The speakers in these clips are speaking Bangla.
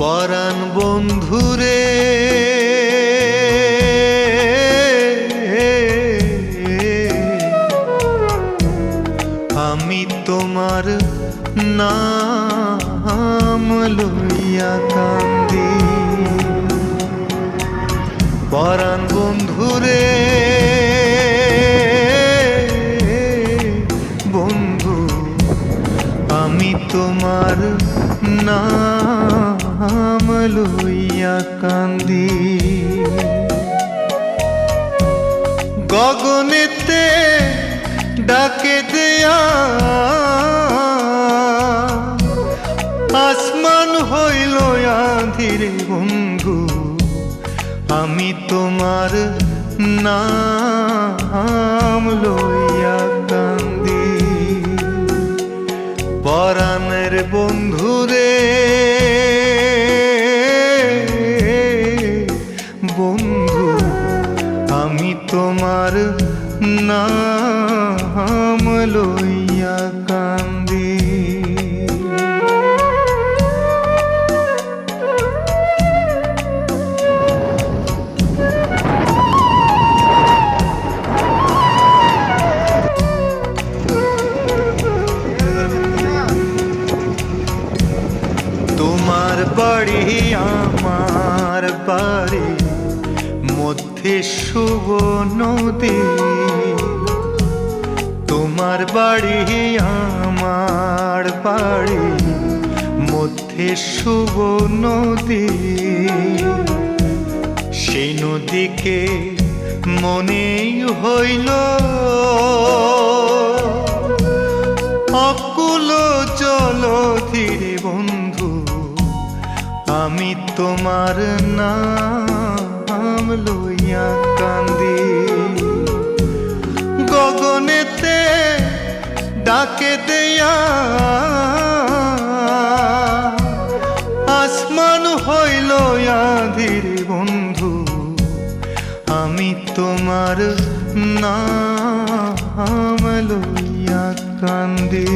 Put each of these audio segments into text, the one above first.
পরাণ বন্ধুরে আমি তোমার নাম লইয়া কান্দি। পরাণ বন্ধুরে বন্ধু আমি তোমার নাম কান্দি। গগনেতে ডাকে দেয়া। আসমান হইল আধিরে বন্ধু, আমি তোমার নাম লইয়া কান্দি। পরাণের বন্ধুরে আমি তোমার নাম লইয়া কান্দি। তোমার বাড়ি আমার বাড়ি। মধ্যে শুভ নদী। তোমার বাড়ি আমার বাড়ি, মধ্যে শুভ নদী। সেই নদীকে মনেই হইল অকুল চল ধীরে বন্ধু, আমি তোমার নাম লইয়া কান্দি। গগনেতে ডাকে দেয়া। আসমান হইল আধির বন্ধু আমি তোমার নাম লইয়া কান্দি।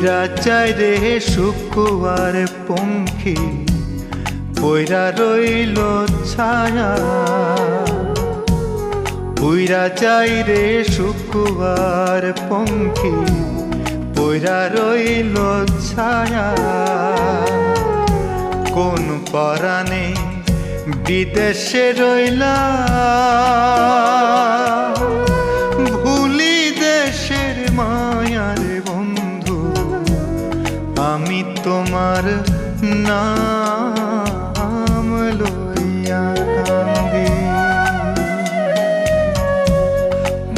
উইরা চাই রে শুকুয়ার পঙ্খী পৈরা রইল ছায়া। উইরা চাই রে শুকুয়ার পঙ্খী পৈরা রইল ছায়া। কোন পরাণে বিদেশে রইলা? তোমার নাম লইয়া কান্দি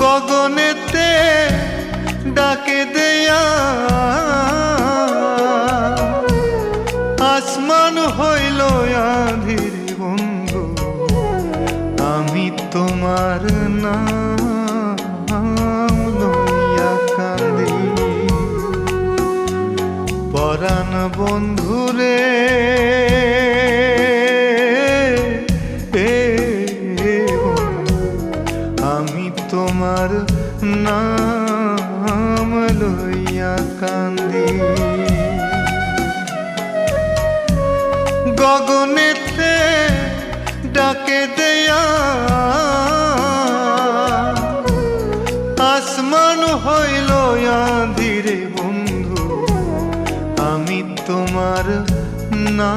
গগনেতে ডাকে দেয়া আসমান হইল আধির বন্ধু। আমি তোমার নাম বন্ধুরে আমি তোমার নাম লইয়া কান্দি। গগনেতে ডাকে দেয়া আসমান হইল ধীরে বন্ধু আমি তোমার না